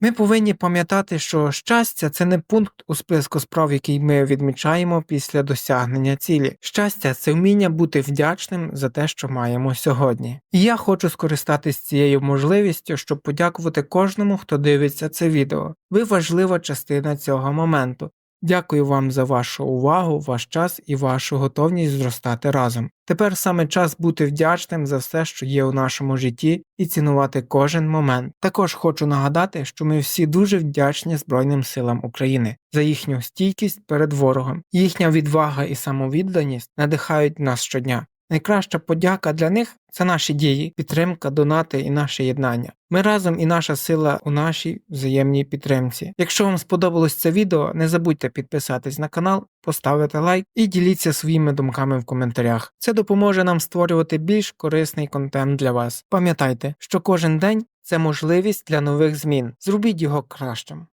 Ми повинні пам'ятати, що щастя це не пункт у списку справ, який ми відмічаємо після досягнення цілі. Щастя це вміння бути вдячним за те, що маємо сьогодні. І я хочу скористатись цією можливістю, щоб подякувати кожному, хто дивиться це відео. Ви важлива частина цього моменту. Дякую вам за вашу увагу, ваш час і вашу готовність зростати разом. Тепер саме час бути вдячним за все, що є у нашому житті, і цінувати кожен момент. Також хочу нагадати, що ми всі дуже вдячні Збройним силам України за їхню стійкість перед ворогом. Їхня відвага і самовідданість надихають нас щодня. Найкраща подяка для них це наші дії, підтримка, донати і наше єднання. Ми разом і наша сила у нашій взаємній підтримці. Якщо вам сподобалось це відео, не забудьте підписатись на канал, поставити лайк і діліться своїми думками в коментарях. Це допоможе нам створювати більш корисний контент для вас. Пам'ятайте, що кожен день це можливість для нових змін. Зробіть його кращим.